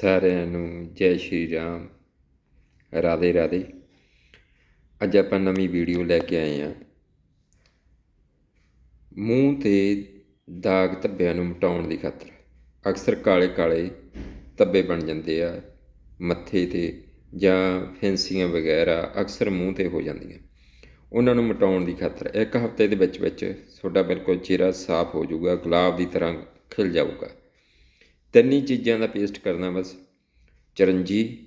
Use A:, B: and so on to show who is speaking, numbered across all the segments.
A: ਸਾਰਿਆਂ ਨੂੰ ਜੈ ਸ਼੍ਰੀ ਰਾਮ। ਰਾਧੇ ਰਾਧੇ। ਅੱਜ ਆਪਾਂ ਨਵੀਂ ਵੀਡੀਓ ਲੈ ਕੇ ਆਏ ਹਾਂ। ਮੂੰਹ ਤੇ ਦਾਗ ਧੱਬਿਆਂ ਨੂੰ ਮਿਟਾਉਣ ਦੀ ਖਾਤਰ। ਅਕਸਰ ਕਾਲੇ ਕਾਲੇ ਧੱਬੇ ਬਣ ਜਾਂਦੇ ਆ ਮੱਥੇ ਤੇ ਜਾਂ ਫੈਂਸੀਆਂ ਵਗੈਰਾ ਅਕਸਰ ਮੂੰਹ ਤੇ ਹੋ ਜਾਂਦੀਆਂ। ਉਹਨਾਂ ਨੂੰ ਮਿਟਾਉਣ ਦੀ ਖਾਤਰ ਇੱਕ ਹਫ਼ਤੇ ਦੇ ਵਿੱਚ ਵਿੱਚ ਤੁਹਾਡਾ ਬਿਲਕੁਲ ਚਿਹਰਾ ਸਾਫ਼ ਹੋ ਜਾਊਗਾ, ਗੁਲਾਬ ਦੀ ਤਰ੍ਹਾਂ ਖਿਲ ਜਾਊਗਾ। ਤਿੰਨ ਹੀ ਚੀਜ਼ਾਂ ਦਾ ਪੇਸਟ ਕਰਨਾ ਬਸ। ਚਰੰਜੀ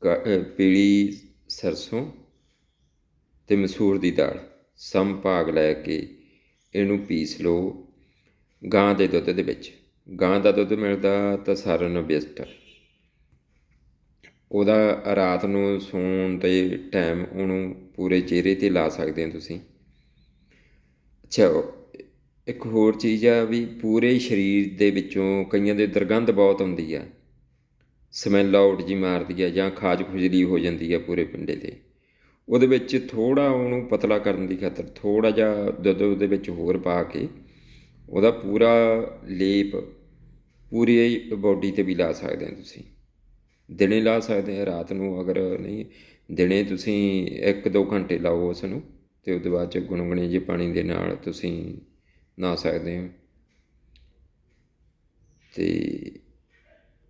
A: ਕ- ਪੀਲੀ ਸਰਸੋਂ ਤੇ ਮਸੂਰ ਦੀ ਦਾਲ। ਸਮ ਭਾਗ ਲੈ ਕੇ ਇਹਨੂੰ ਪੀਸ ਲਓ ਗਾਂ ਦੇ ਦੁੱਧ ਦੇ ਵਿੱਚ। ਗਾਂ ਦਾ ਦੁੱਧ ਮਿਲਦਾ ਤਾਂ ਸਾਰਿਆਂ ਨੂੰ ਬੈਸਟ ਹੈ ਉਹਦਾ ਰਾਤ ਨੂੰ ਸੌਣ ਦੇ ਟਾਈਮ ਉਹਨੂੰ ਪੂਰੇ ਚਿਹਰੇ ਤੇ ਲਾ ਸਕਦੇ ਹੋ ਤੁਸੀਂ। ਅੱਛਾ ਇੱਕ ਹੋਰ ਚੀਜ਼ ਆ ਵੀ ਪੂਰੇ ਸਰੀਰ ਦੇ ਵਿੱਚੋਂ ਕਈਆਂ ਦੇ ਦੁਰਗੰਧ ਬਹੁਤ ਆਉਂਦੀ ਆ। ਸਮੈਲ ਆਊਟ ਜੀ ਮਾਰਦੀ ਆ ਜਾਂ ਖਾਜ ਖੁਜਲੀ ਹੋ ਜਾਂਦੀ ਆ ਪੂਰੇ ਪਿੰਡੇ ਤੇ। ਉਹਦੇ ਵਿੱਚ ਥੋੜਾ ਉਹਨੂੰ ਪਤਲਾ ਕਰਨ ਦੀ ਖਾਤਰ ਥੋੜਾ ਜਿਹਾ ਦੁੱਧ ਉਹਦੇ ਵਿੱਚ ਹੋਰ ਪਾ ਕੇ ਉਹਦਾ ਪੂਰਾ ਲੇਪ ਪੂਰੀ ਬਾਡੀ ਤੇ ਵੀ ਲਾ ਸਕਦੇ ਹੋ ਤੁਸੀਂ। ਦਿਨੇ ਲਾ ਸਕਦੇ ਆ, ਰਾਤ ਨੂੰ ਅਗਰ ਨਹੀਂ, ਦਿਨੇ ਤੁਸੀਂ 1-2 ਘੰਟੇ ਲਾਓ ਉਸ ਨੂੰ ਤੇ ਉਹਦੇ ਬਾਅਦ ਚ ਗੁਣਗੁਣੇ ਜਿਹੇ ਪਾਣੀ ਦੇ ਨਾਲ ਤੁਸੀਂ ਨਹਾ ਸਕਦੇ ਹੋ। ਤੇ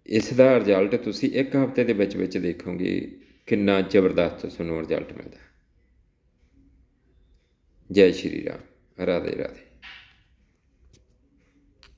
A: ਇਸ ਦਾ ਰਿਜ਼ਲਟ ਤੁਸੀਂ ਇੱਕ ਹਫ਼ਤੇ ਦੇ ਵਿੱਚ ਵਿੱਚ ਦੇਖੋਗੇ ਕਿੰਨਾ ਜ਼ਬਰਦਸਤ ਤੁਹਾਨੂੰ ਰਿਜ਼ਲਟ ਮਿਲਦਾ। ਜੈ ਸ਼੍ਰੀ ਰਾਮ। ਰਾਧੇ ਰਾਧੇ।